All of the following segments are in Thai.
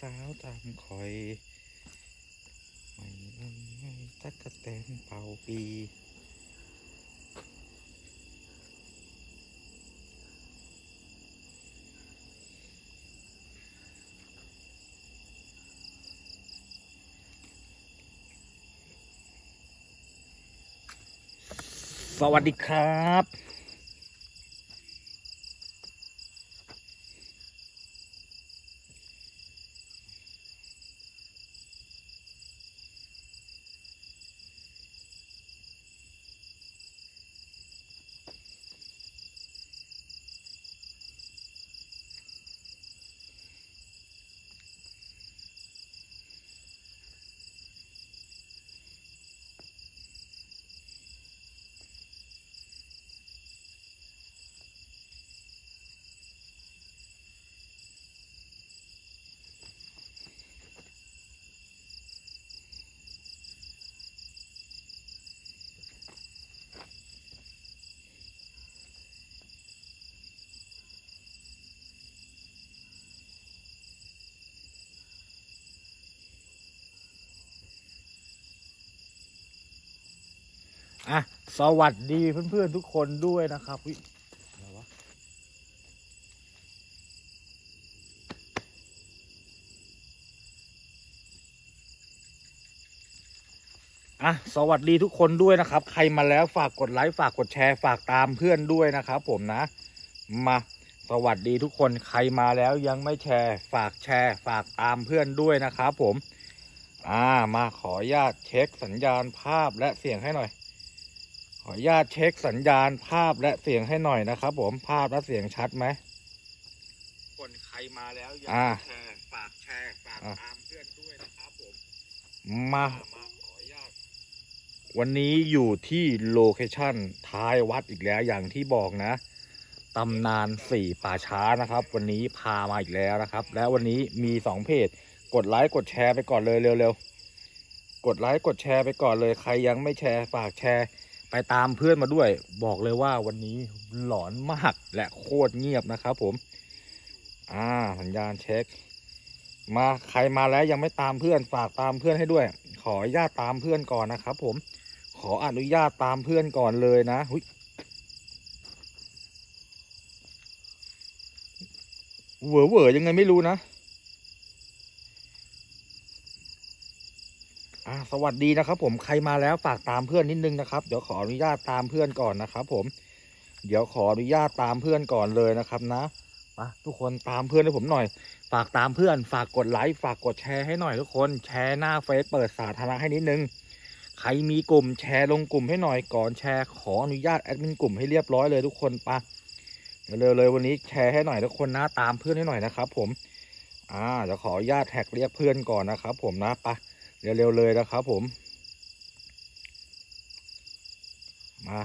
สาวตามคอย ไม่ลังไม่ตักกะแตนเป่าปีสวัสดีครับ อะ สวัสดีเพื่อนๆทุกคนด้วยนะครับอุ๊ยอะไรวะอะสวัสดีทุกคนด้วยนะครับ ใครมาแล้วฝากกดไลค์ฝากกดแชร์ฝากตามเพื่อนด้วยนะครับ ผมนะ มาสวัสดีทุกคนใครมาแล้วยังไม่แชร์ ฝากแชร์ ฝากตามเพื่อนด้วยนะครับผม อ่ามาขออนุญาตเช็คสัญญาณภาพและเสียงให้หน่อย ออนุญาตเช็คสัญญาณภาพและเสียงให้หน่อยนะครับ ผมภาพและเสียงชัดไหม คนใครมาแล้วยังอ่า แชร์ฝากแชร์ฝากอ่าตามเพื่อนด้วยนะครับผมมา มาขออนุญาตวันนี้อยู่ที่โลเคชั่นท้ายวัดอีกแล้วอย่างที่บอกนะตำนานสี่ป่าช้านะครับ วันนี้พามาอีกแล้วนะครับ และวันนี้มีสองเพจ กดไลค์กดแชร์ไปก่อนเลยเร็วๆกดไลค์กดแชร์ไปก่อนเลยใครยังไม่แชร์ฝากแชร์ ไปตามเพื่อนมาด้วย บอกเลยว่าวันนี้หลอนมากและโคตรเงียบนะครับผม อ่าสัญญาณเช็ค มาใครมาแล้วยังไม่ตามเพื่อนฝากตามเพื่อนให้ด้วย ขออนุญาตตามเพื่อนก่อนนะครับผม ขออนุญาตตามเพื่อนก่อนเลยนะหุยเหวอเหวอยังไงไม่รู้นะ อ่าสวัสดีนะครับผมใครมาแล้วฝากตามเพื่อนนิดนึงนะครับ เดี๋ยวขออนุญาตตามเพื่อนก่อนนะครับ ผม เดี๋ยวขออนุญาตตามเพื่อนก่อนเลยนะครับนะมาทุกคนตามเพื่อนให้ผมหน่อย ฝากตามเพื่อน ฝากกดไลค์ฝากกดแชร์ให้หน่อยทุกคนแชร์หน้าเฟซเปิดสาธารณะให้นิดนึงใครมีกลุ่มแชร์ลงกลุ่มให้หน่อยก่อนแชร์ขออนุญาตแอดมินกลุ่มให้เรียบร้อยเลยทุกคนปะเร็วๆเลยวันนี้แชร์ให้หน่อยทุกคนนะตามเพื่อนให้หน่อยนะครับ ผม อ่าเดี๋ยวขออนุญาตแท็กเรียกเพื่อนก่อนนะครับ ผมนะปะ เร็วๆเลยนะครับผม มา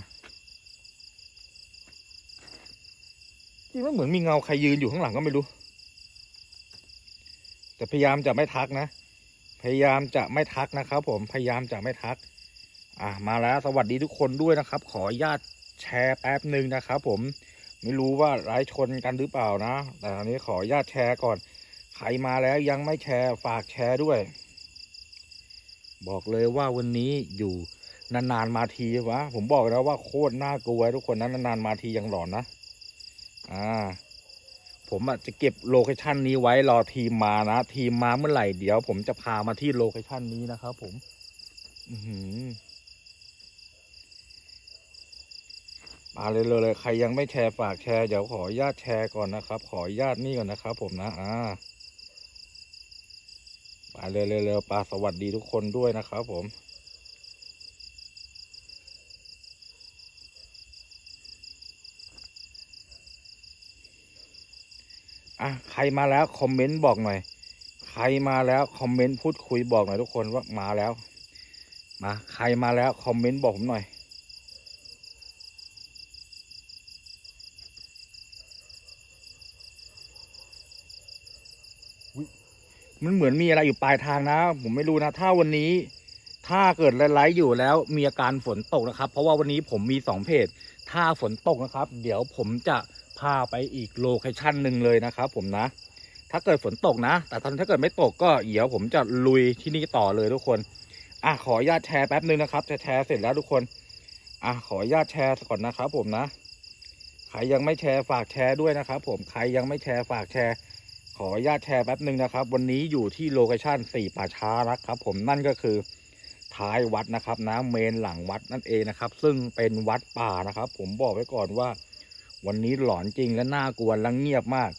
จริงมันเหมือนมีเงาใครยืนอยู่ข้างหลังก็ไม่รู้ แต่พยายามจะไม่ทักนะ พยายามจะไม่ทักนะครับผม พยายามจะไม่ทัก อะมาแล้วสวัสดีทุกคนด้วยนะครับ ขอญาตแชร์แป๊บหนึ่งนะครับผมไม่รู้ว่าไลฟ์ชนกันหรือเปล่านะ แต่ตอนนี้ขอญาตแชร์ก่อน ใครมาแล้วยังไม่แชร์ฝากแชร์ด้วย บอกเลยว่าวันนี้อยู่นานๆมาทีวะ ผมบอกแล้วว่าโคตรน่ากลัวทุกคนนะนานๆมาทียังหลอนนะ อ่า ผมอะจะเก็บโลเคชันนี้ไว้รอทีมมานะ ทีมมาเมื่อไหร่เดี๋ยว ผมจะพามาที่โลเคชันนี้นะครับผม อือหือมาเลยเลยเลยใครยังไม่แชร์ฝากแชร์เดี๋ยวขออนุญาตแชร์ก่อนนะครับ ขออนุญาตนี่ก่อนนะครับผมนะ อ่า เลยเลยเลยปาสวัสดีทุกคนด้วยนะครับผมอะใครมาแล้วคอมเมนต์บอกหน่อย ใครมาแล้วคอมเมนต์พูดคุยบอกหน่อยทุกคนว่ามาแล้ว มาใครมาแล้วคอมเมนต์บอกผมหน่อย มันเหมือนมีอะไรอยู่ปลายทางนะ ผมไม่รู้นะ ถ้าวันนี้ ถ้าเกิดไลฟ์อยู่แล้วมีอาการฝนตกนะครับ เพราะว่าวันนี้ผมมีสองเพจ ถ้าฝนตกนะครับ เดี๋ยวผมจะพาไปอีกโลเคชั่นหนึ่งเลยนะครับผมนะ ถ้าเกิดฝนตกนะ แต่ตอนถ้าเกิดไม่ตกก็เดี๋ยวผมจะลุยที่นี่ต่อเลยทุกคน อะขออนุญาตแชร์แป๊บนึงนะครับ จะแชร์เสร็จแล้วทุกคน อะขออนุญาตแชร์ก่อนนะครับผมนะ ใครยังไม่แชร์ฝากแชร์ด้วยนะครับผม ใครยังไม่แชร์ฝากแชร์ ออนุญาตแชร์แป๊บหนึ่งนะครับ วันนี้อยู่ที่โลเคชั่นสี่ป่าช้านะครับ ผมนั่นก็คือท้ายวัดนะครับนะเมนหลังวัดนั่นเองนะครับ ซึ่งเป็นวัดป่านะครับ ผมบอกไว้ก่อนว่า วันนี้หลอนจริงและน่ากลัวและเงียบมาก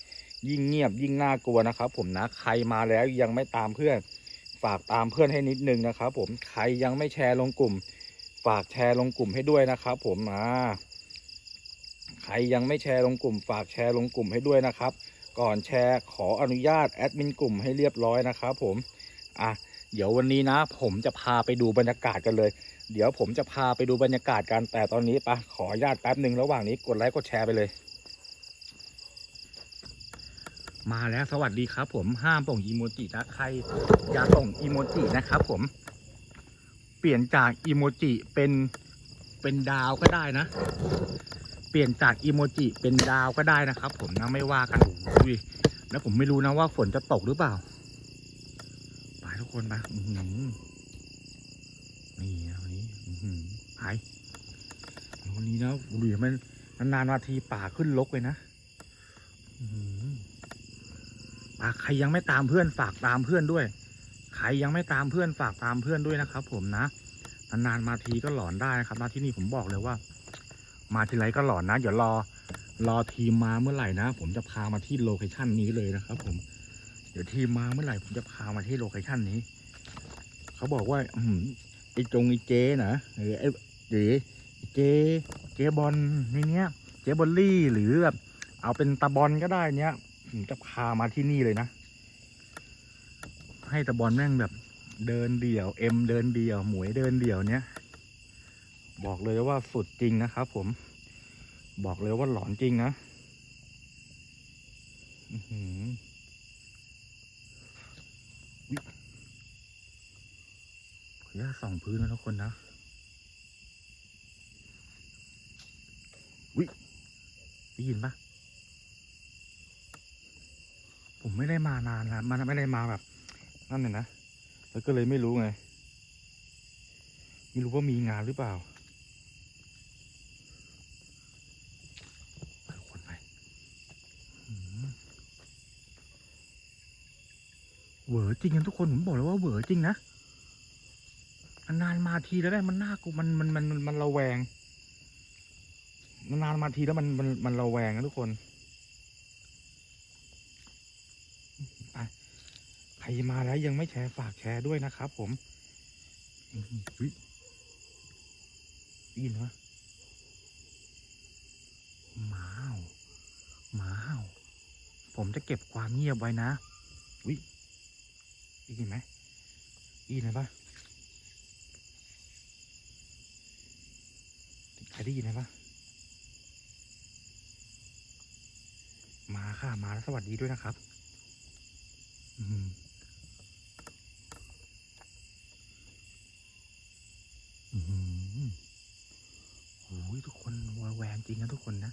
ยิ่งเงียบยิ่งน่ากลัวนะครับ ผมนะใครมาแล้วยังไม่ตามเพื่อน ฝากตามเพื่อนให้นิดนึงนะครับ ผมใครยังไม่แชร์ลงกลุ่ม ฝากแชร์ลงกลุ่มให้ด้วยนะครับ ผมอ่าใครยังไม่แชร์ลงกลุ่ม ฝากแชร์ลงกลุ่มให้ด้วยนะครับ ก่อนแชร์ขออนุญาตแอดมินกลุ่มให้เรียบร้อยนะครับผมอะเดี๋ยววันนี้นะ ผมจะพาไปดูบรรยากาศกันเลย เดี๋ยวผมจะพาไปดูบรรยากาศกันแต่ตอนนี้ปะขออนุญาตแป๊บหนึ่งระหว่างนี้กดไลค์กดแชร์ไปเลย มาแล้วสวัสดีครับ ผมห้ามส่งอีโมจินะใครอย่าส่งอีโมจินะครับ ผม เปลี่ยนจากอีโมจิเป็นเป็นดาวก็ได้นะ เปลี่ยนจากอีโมจิเป็นดาวก็ได้นะครับ ผมนะไม่ว่ากันอุ้ยแล้วผมไม่รู้นะว่าฝนจะตกหรือเปล่าไปทุกคนไปอื้อหือนี่นะวันนี้อืหือไปวันนี้นะดูดิมันนานๆมาทีป่าขึ้นลกเลยนะอื้อหือป่าใครยังไม่ตามเพื่อนฝากตามเพื่อนด้วย ใครยังไม่ตามเพื่อนฝากตามเพื่อนด้วยนะครับ ผมนะนานๆมาทีก็หลอนได้นะครับมาที่นี่ผมบอกเลยว่า มาทีไรก็หลอนนะ เดี๋ยวรอรอทีมมาเมื่อไหร่นะ ผมจะพามาที่โลเคชั่นนี้เลยนะครับ ผม เดี๋ยวทีมมาเมื่อไหร่ผมจะพามาที่โลเคชั่นนี้ เขาบอกว่า อืมไอ้จงไอ้เจนะเออไอ้เดี๋ยวไอ้เจเจบอลในเนี้ย เจบอลลี่หรือแบบเอาเป็นตาบอลก็ได้เนี้ยผมจะพามาที่นี่เลยนะ ให้ตาบอลแม่งแบบเดินเดี่ยวเอ็มเดินเดี่ยว หมวยเดินเดี่ยวเนี้ย บอกเลยว่าสุดจริงนะครับผม บอกเลยว่าหลอนจริงนะอือหืออุ๊ยขออนุญาตส่องพื้นนะทุกคนนะวิได้ยินปะผมไม่ได้มานานแล้วมันไม่ได้มาแบบ นั่นเลยนะ แล้วก็เลยไม่รู้ไง ไม่รู้ว่ามีงานหรือเปล่า ไปทุกคนไปอื้อหือ เหวอจริงกันทุกคนผมบอกเลยว่าเหวอจริงนะนานๆมาทีแล้วได้มันน่ากลัวมันมันมันมันมันระแวงนานๆมาทีแล้วมันมันมันระแวงนะทุกคนไปใครมาแล้วยังไม่แชร์ฝากแชร์ด้วยนะครับ ผมอื้อหืออุ๊ยได้ยินปะหมาเห่าหมาเห่าผมจะเก็บความเงียบไว้นะวิ ได้ยินไหมได้ยินไหมปะใครได้ยินไหมปะมาค่ะ มาแล้วสวัสดีด้วยนะครับ อืมอืมโอ้ยทุกคนระแวงจริงนะทุกคนนะ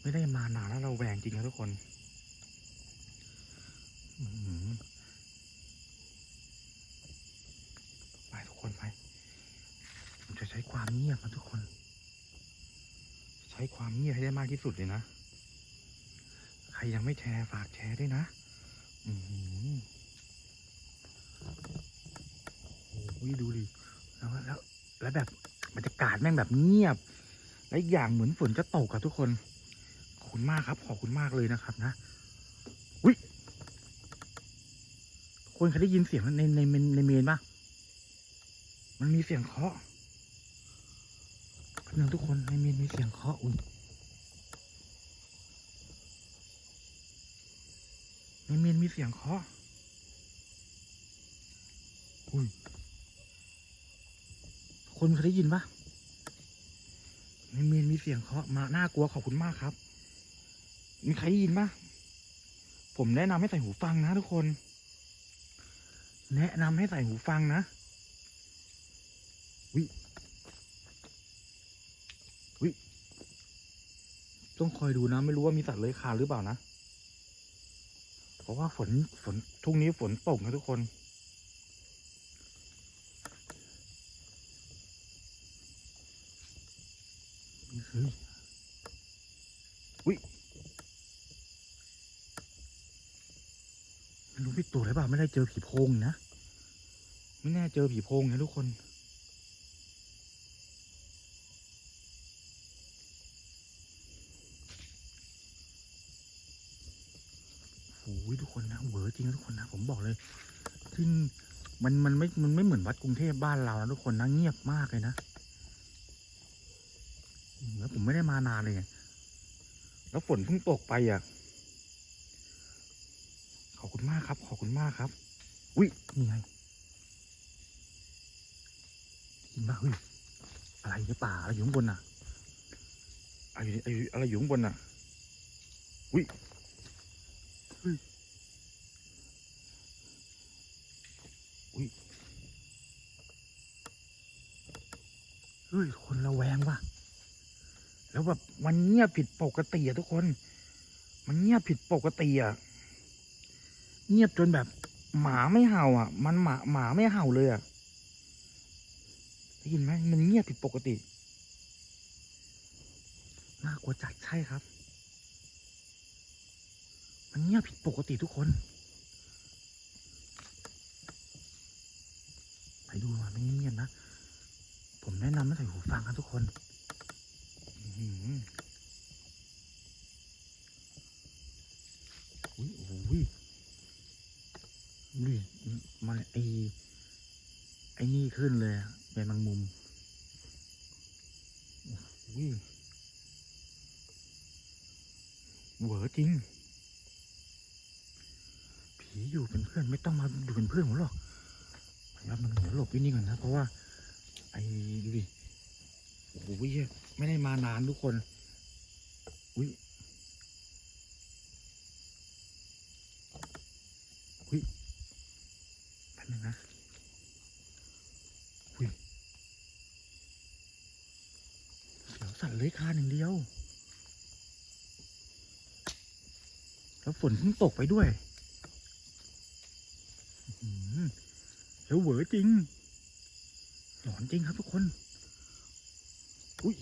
ไม่ได้มานานแล้วเราแวงจริงนะทุกคน อื้อหือไปทุกคนไปผมจะใช้ความเงียบนะทุกคน ใช้ความเงียบให้ได้มากที่สุดเลยนะ ใครยังไม่แชร์ฝากแชร์ด้วยนะ อือโอ้ยดูดิแล้วแล้ว แล้วแบบบรรยากาศแม่งแบบเงียบ และอีกอย่างเหมือนฝนจะตกอะทุกคน ขอบคุณมากครับ ขอบคุณมากเลยนะครับนะวิคนเคยได้ยินเสียงในในในในเมนปะมันมีเสียงเคาะ นื่งทุกคนในเมนมีเสียงเคาะอุ้ยในเมนมีเสียงเคาะอุ้ยคนเคยได้ยินปะในเมนมีเสียงเคาะมาน่ากลัวขอบคุณมากครับ มีใครได้ยินปะผมแนะนำให้ใส่หูฟังนะทุกคน แนะนำให้ใส่หูฟังนะวิ ต้องคอยดูนะ ไม่รู้ว่ามีสัตว์เลื้อยคานหรือเปล่านะ เพราะว่าฝนฝนทุ่งนี้ฝนตกนะทุกคน เฮ้ยอุ้ยไม่รู้พี่ตัวอะไรบ้างไม่ได้เจอผีโพงนะ ไม่แน่เจอผีโพงนะทุกคน โอ้ยทุกคนนะเวอร์จริงนะทุกคนนะ ผม บอกเลยที่มันมันไม่ มันไม่เหมือนวัดกรุงเทพบ้านเรานะทุกคนนะเงียบมากเลยนะแล้วผมไม่ได้มานานเลยแล้วฝนเพิ่งตกไปอะ ขอบคุณมากครับ ขอบคุณมากครับอุ้ยนี่ไงกินบ้าเฮ้ยอะไรในป่าอะไรอยู่ข้างบนน่ะอะไรอยู่อะไรอยู่อะไรอยู่ข้างบนน่ะอุ้ย เฮ้ยคนระแวงว่ะ แล้วแบบมันเงียบผิดปกติอะทุกคน มันเงียบผิดปกติอะเงียบจนแบบ หมาไม่เห่าอะ มันหมาหมาไม่เห่าเลยอะได้ยินไหมมันเงียบผิดปกติน่ากลัวจัดใช่ครับ มันเงียบผิดปกติทุกคน ดูมาไม่เงียบๆนะ ผมแนะนำให้ใส่หูฟังครับทุกคนอืมอุ้ยโอ้ยดูมาไอไอนี่ขึ้นเลยอะใบแมงมุมโอ้ยเหวอจริง ผีอยู่เป็นเพื่อนไม่ต้องมาอยู่เป็นเพื่อนผมหรอก ครับมันเดี๋ยวหลบที่นี่ก่อนนะ เพราะว่า ไอ้ดูดิโอ้โห้ยไม่ได้มานานทุกคน อุ้ยอุ้ยแป๊บนึงนะอุ้ยเสียวสั่นเลยคานอย่างเดียว แล้วฝนเพิ่งตกไปด้วย อื้อหือ แล้วเหวอจริง หลอนจริงครับทุกคน อุ้ย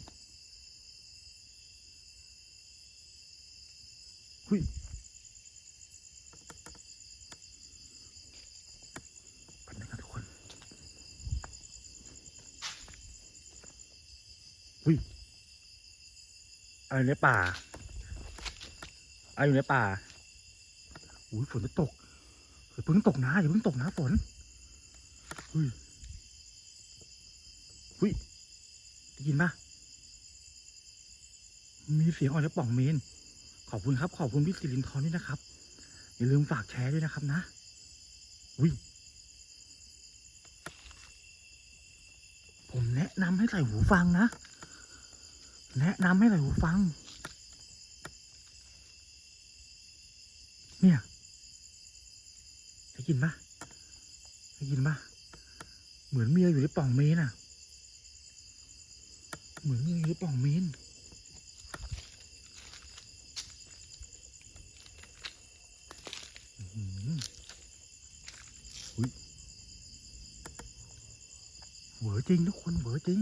อุ้ยกันนะครับทุกคนอุ้ยอะไรในป่าอะไรอยู่ในป่าอุ้ยฝนจะตกอย่าเพิ่งตกนะอย่าเพิ่งตกนะฝน อุ้ยอุ้ยได้ยินปะมีเสียงออกจากป่องเมน ขอบคุณครับ ขอบคุณพี่สิรินทร์ด้วยนะครับ อย่าลืมฝากแชร์ด้วยนะครับนะอุ้ยผมแนะนำให้ใส่หูฟังนะ แนะนำให้ใส่หูฟัง เนี่ย ได้ยินปะได้ยินปะ เหมือนเมียอยู่ในปล่องเมนอะเหมือนเมียอะไรหรือเปล่าเมนอุ้ยเวอจริงทุกคนเวอจริง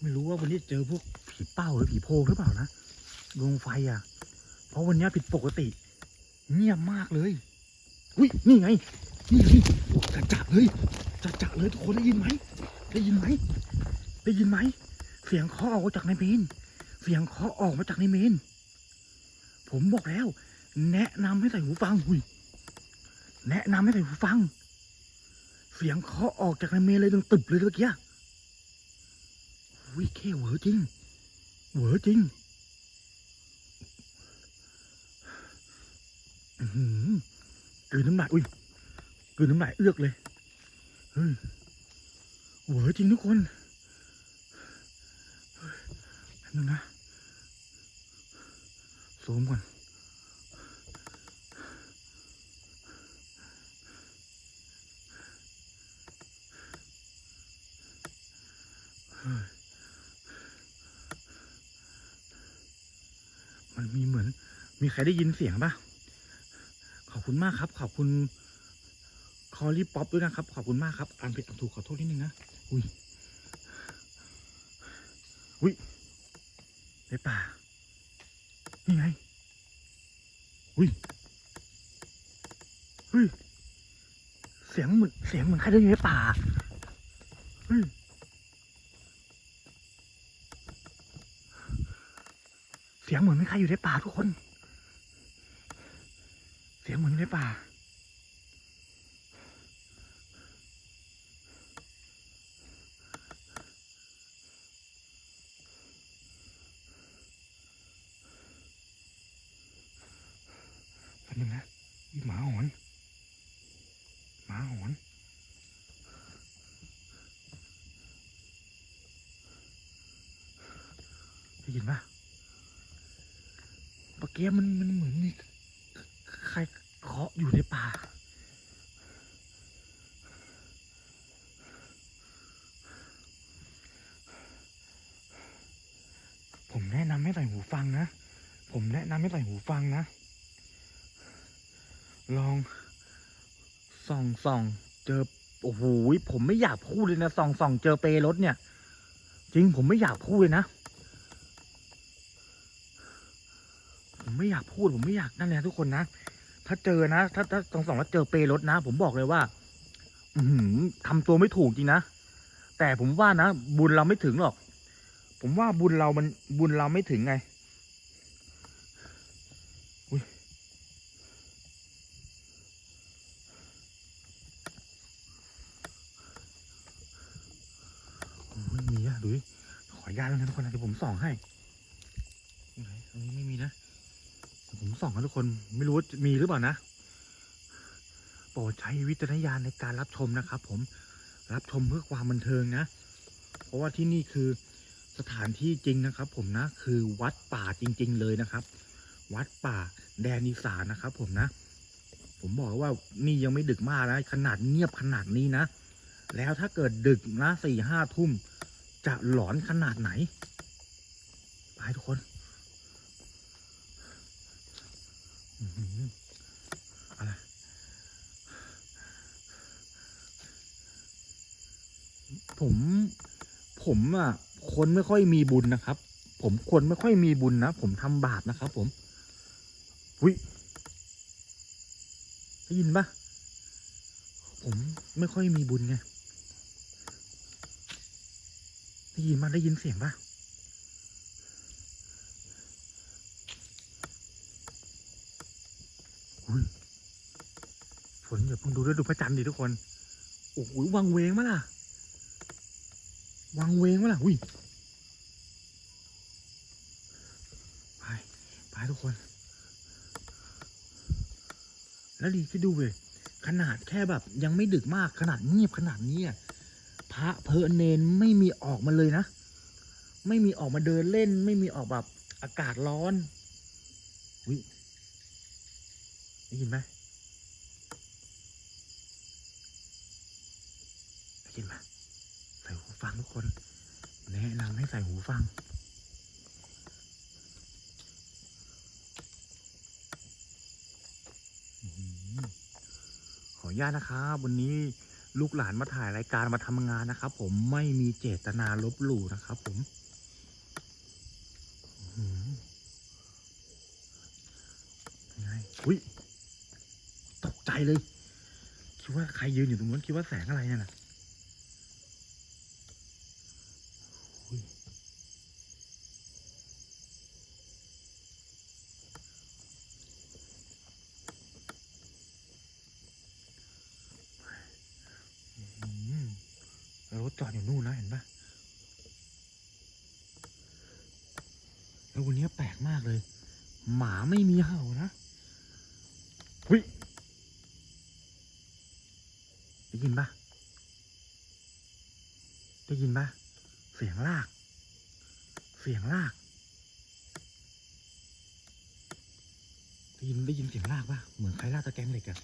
ไม่รู้ว่าวันนี้เจอพวกผีเป้าหรือผีโพงหรือเปล่านะดวงไฟอะ เพราะวันนี้ผิดปกติ เงียบมากเลย อุ้ยนี่ไง นี่ไงจะจับเลยจะจับเลยทุกคนได้ยินไหม ได้ยินไหม ได้ยินไหม เสียงเคาะออกมาจากในเมน เสียงเคาะออกมาจากในเมน ผมบอกแล้ว แนะนำให้ใส่หูฟังหุยแนะนำให้ใส่หูฟัง เสียงเคาะออกจากในเมนเลยดังตึบเลยเมื่อกี้อุ้ยแค่เหวอจริง เหวอจริงอือหือ กืนน้ำลายอุ้ยกืนน้ำลายเอือกเลยเฮ้ยเหวอจริงทุกคนเฮ้ยแป๊บนึงนะซูมก่อนมันมีเหมือน มีใครได้ยินเสียงปะ อบคุณมากครับ ขอบคุณคอรี่ป๊อปด้วยนะครับ ขอบคุณมากครับอ่านผิดอ่านถูกขอโทษนิดนึงนะอุ้ยอุ้ยในป่านี่ไงอุ้ยเฮ้ยเสียงเหมือนเสียงเหมือนใครเดินอยู่ในป่าเฮ้ยเสียงเหมือนไมีใครอยู่ในป่าทุกคน สียงเหมือนอยู่ในป่าแป๊บนึงนะมีหมาหอนหมาหอนได้ยินปะเมื่อกี้มันมันเหมือนมีใคร เคาะอยู่ในป่า ผมแนะนำให้ใส่หูฟังนะ ผมแนะนำให้ใส่หูฟังนะ ลองส่องส่องเจอ โอ้โห ผมไม่อยากพูดเลยนะส่องส่องเจอเปรรถเนี่ย จริงผมไม่อยากพูดเลยนะผมไม่อยากพูดผมไม่อยากนั่นเละทุกคนนะ ถ้าเจอนะ ถ้าถ้าสองสองแล้วเจอเปรรถนะ ผมบอกเลยว่า อือหือทำตัวไม่ถูกจริงนะ แต่ผมว่านะ บุญเราไม่ถึงหรอก ผมว่าบุญเรามันบุญเราไม่ถึงไงโอ้ยมีอะดูขออนุญาตแล้วนะทุกคนนะเดี๋ยวผมส่องให้ตรงไหนตรงนี้ไม่มีนะ ผมส่องให้ทุกคนไม่รู้ว่ามีหรือเปล่านะ โปรดใช้วิจารณญาณในการรับชมนะครับ ผมรับชมเพื่อความบันเทิงนะ เพราะว่าที่นี่คือสถานที่จริงนะครับ ผมนะคือวัดป่าจริง ๆ เลยนะครับ วัดป่าแดนอีสานนะครับ ผมนะ ผมบอกว่านี่ยังไม่ดึกมากนะขนาดเงียบขนาดนี้นะ แล้วถ้าเกิดดึกนะสี่ห้าทุ่มจะหลอนขนาดไหน ไปทุกคน อะไรผม ผมอะ คนไม่ค่อยมีบุญนะครับ ผมคนไม่ค่อยมีบุญนะ ผมทำบาปนะครับ ผมวิได้ยินปะผมไม่ค่อยมีบุญไง ได้ยินมาได้ยินเสียงปะ ฝนอย่าเพิ่งดูด้วยดูพระจันทร์ดิทุกคน โอ้โหวังเวงมะล่ะ วังเวงมะล่ะ อุ้ย ไป ไปทุกคน แล้วดีคิดดูเว้ยขนาดแค่แบบยังไม่ดึกมากขนาดเงียบขนาดนี้อะพระเพอเนนไม่มีออกมาเลยนะ ไม่มีออกมาเดินเล่น ไม่มีออกแบบอากาศร้อนวิได้ยินไหมได้ยินไหมใส่หู ฟังทุกคน แนะนำให้ใส่หูฟัง ขออนุญาตนะครับวันนี้ลูกหลานมาถ่ายรายการมาทำงานนะครับ ผมไม่มีเจตนาลบหลู่นะครับ ผมยังไงอุ๊ยตกใจเลย คิดว่าใครยืนอยู่ตรงนู้นคิดว่าแสงอะไรเนี่ยนะอุ๊ยอื้อหือแล้ว รถจอดอยู่นู่นนะเห็นปะแล้ววันนี้แปลกมากเลย หมาไม่มีเห่านะหุยได้ยินปะได้ยินปะเสียงลาก เสียงลากได้ยินได้ยินเสียงลากปะเหมือนใครลากตะแกรงเหล็กอะ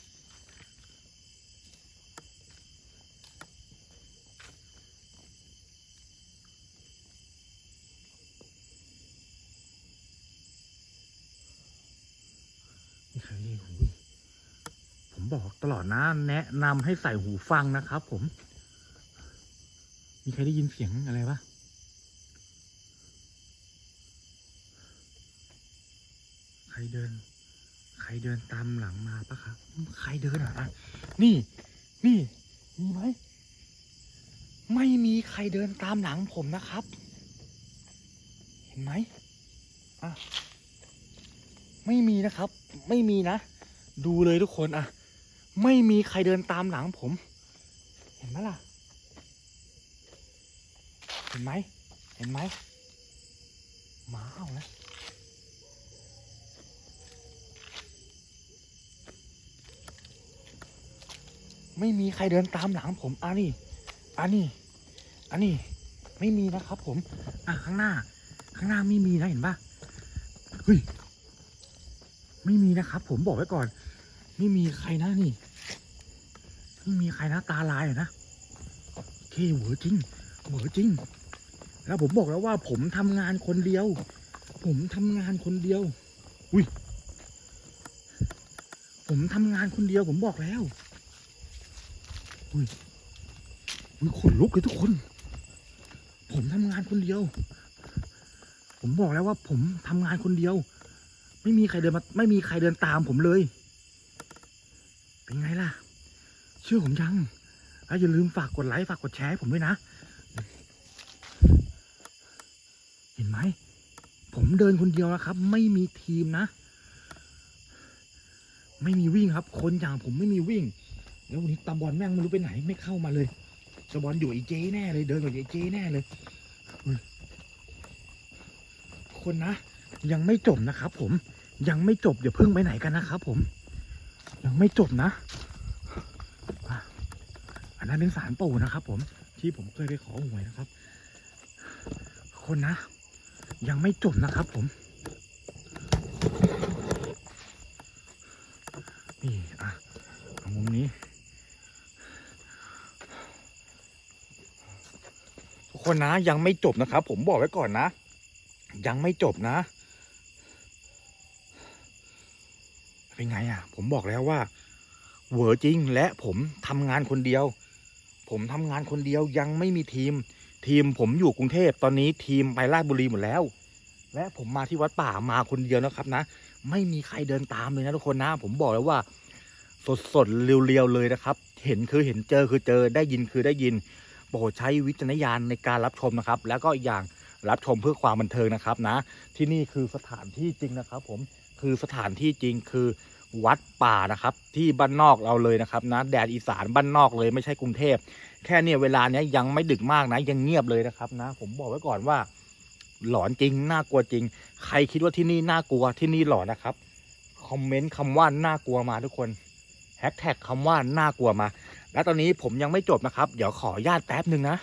ยหูยผมบอก ตลอดนะ แนะนำให้ใส่หูฟังนะครับ ผม มีใครได้ยินเสียงอะไรปะใครเดิน ใครเดินตามหลังมาปะครับ ใครเดินอะอะนี่ นี่ มีไหม ไม่มีใครเดินตามหลังผมนะครับ เห็นไหมอะไม่มีนะครับ ไม่มีนะ ดูเลยทุกคนอะ ไม่มีใครเดินตามหลังผม เห็นไหมล่ะ เห็นไหม เห็นไหมหมาเห่านะไม่มีใครเดินตามหลังผมอะนี่อันนี้อันนี้ไม่มีนะครับผม อะข้างหน้า ข้างหน้าไม่มีนะเห็นปะเฮ้ย ไม่มีนะครับผมบอกไว้ก่อน ไม่มีใครนะนี่ ไม่มีใครนะตาลายนะโอเคเหวอจริงเหวอจริง แล้วผมบอกแล้วว่าผมทำงานคนเดียว ผมทำงานคนเดียว อุ้ยผมทำงานคนเดียวผมบอกแล้ว อุ้ยอุ้ยขนลุกเลยทุกคน ผมทำงานคนเดียว ผมบอกแล้วว่าผมทำงานคนเดียว ไม่มีใครเดินมา ไม่มีใครเดินตามผมเลย เป็นไงล่ะ เชื่อผมยังอย่าลืมฝากกดไลค์ฝากกดแชร์ให้ผมด้วยนะ เห็นไหม ผมเดินคนเดียวนะครับ ไม่มีทีมนะ ไม่มีวิ่งครับ คนอย่างผมไม่มีวิ่ง แล้ววันนี้ตาบอลแม่งไม่รู้ไปไหนไม่เข้ามาเลยตาบอลอยู่ไอ้เจ๊แน่เลย เดินกับไอ้เจ๊แน่เลยเฮ้ยคนนะ ยังไม่จบนะครับ ผมยังไม่จบอย่าเพิ่งไปไหนกันนะครับ ผม ยังไม่จบนะ อันนั้นเป็นสารปู่นะครับ ผมที่ผมเคยไปขอหวยนะครับ คนนะ ยังไม่จบนะครับผม นี่อะมุมนี้ทุกคนนะยังไม่จบนะครับ ผมบอกไว้ก่อนนะ ยังไม่จบนะ เป็นไงอะผมบอกแล้วว่าเหวอจริงและผมทำงานคนเดียว ผมทำงานคนเดียวยังไม่มีทีม ทีมผมอยู่กรุงเทพตอนนี้ทีมไปราชบุรีหมดแล้ว และผมมาที่วัดป่ามาคนเดียวนะครับนะ ไม่มีใครเดินตามเลยนะทุกคนนะ ผมบอกแล้วว่า สดสดๆเรียวๆเลยนะครับ เห็นคือเห็นเจอคือเจอได้ยินคือได้ยินโปรดใช้วิจารณญาณในการรับชมนะครับ แล้วก็อีกอย่างรับชมเพื่อความบันเทิงนะครับนะ ที่นี่คือสถานที่จริงนะครับ ผมคือสถานที่จริงคือ วัดป่านะครับ ที่บ้านนอกเราเลยนะครับนะแดดอีสานบ้านนอกเลยไม่ใช่กรุงเทพ แค่เนี่ยเวลาเนี้ยยังไม่ดึกมากนะยังเงียบเลยนะครับนะ ผมบอกไว้ก่อนว่า หลอนจริงน่ากลัวจริง ใครคิดว่าที่นี่น่ากลัวที่นี่หลอนนะครับคอมเมนต์คำว่าน่ากลัวมาทุกคนแฮชแท็กคำว่าน่ากลัวมา และตอนนี้ผมยังไม่จบนะครับ เดี๋ยวขอญาตแป๊บหนึ่งนะ